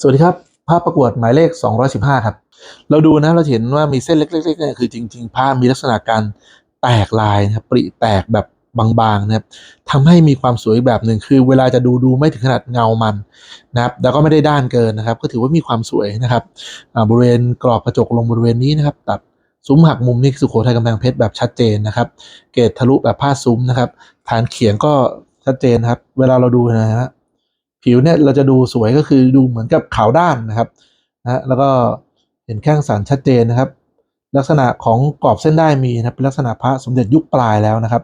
สวัสดีครับ ภาพประกวดหมายเลข 215 ครับ เราดูนะเราเห็นว่ามีเส้นเล็กๆเนี่ยคือจริงๆผ้ามีลักษณะการแตกลายนะครับปริแตกแบบบางๆนะครับทำให้มีความสวยแบบหนึ่งคือเวลาจะดูดูไม่ถึงขนาดเงามันนะครับแล้วก็ไม่ได้ด้านเกินนะครับ ก็ถือว่ามีความสวยนะครับบริเวณกรอบกระจกลงบริเวณนี้นะครับตัดซุ้มหักมุมนี่สุโขทัยกำแพงเพชรแบบชัดเจนนะครับ เกรดทะลุแบบผ้าซุ้มนะครับ ฐานเขียงก็ชัดเจนครับ เวลาเราดูนะฮะ ผิวเนี่ยเราจะดูสวยก็คือดูเหมือนกับขาวด้านนะครับนะแล้วก็เห็นแข้งสันชัดเจนนะครับ ลักษณะของกรอบเส้นได้มีนะเป็นลักษณะพระสมเด็จยุคปลายแล้วนะครับ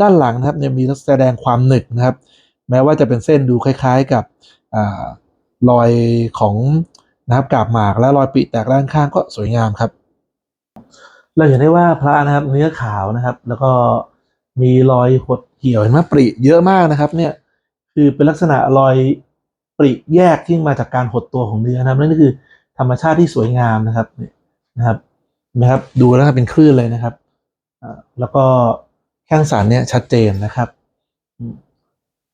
ด้านหลังนะครับยังมีลักษณะแสดงความหนึกนะครับ แม้ว่าจะเป็นเส้นดูคล้าย ๆกับอารอยของนะครับกาบหมากและรอยปิแตกด้านข้างก็สวยงามครับ เราเห็นได้ว่าพระนะครับเนื้อขาวนะครับ แล้วก็มีรอยหดเหี่ยวเห็นไหมปริเยอะมากนะครับเนี่ย คือเป็นลักษณะรอยปริแยกที่มาจากการหดตัวของเนื้อนะครับนั่นก็คือธรรมชาติที่สวยงามนะครับเนี่ยนะครับนะครับดูแล้วเป็นคลื่นเลยนะครับแล้วก็แข้งสันเนี่ยชัดเจนนะครับ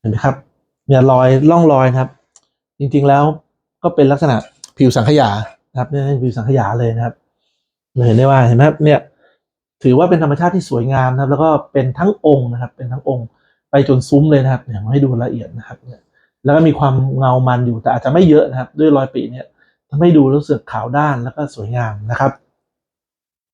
เห็นไหมครับเนี่ยรอยร่องรอยครับ จริงๆแล้วก็เป็นลักษณะผิวสังขยานะครับเนี่ยผิวสังขยาเลยนะครับเห็นได้ว่าเห็นไหมครับเนี่ยถือว่าเป็นธรรมชาติที่สวยงามนะครับ แล้วก็เป็นทั้งองค์นะครับ เป็นทั้งองค์ จนซุ้มเลยนะครับเนี่ยมาให้ดูละเอียดนะครับเนี่ยแล้วก็มีความเงามันอยู่แต่อาจจะไม่เยอะนะครับ ด้วยรอยปีเนี่ยทำให้ดูรู้สึกขาวด้านแล้วก็สวยงามนะครับ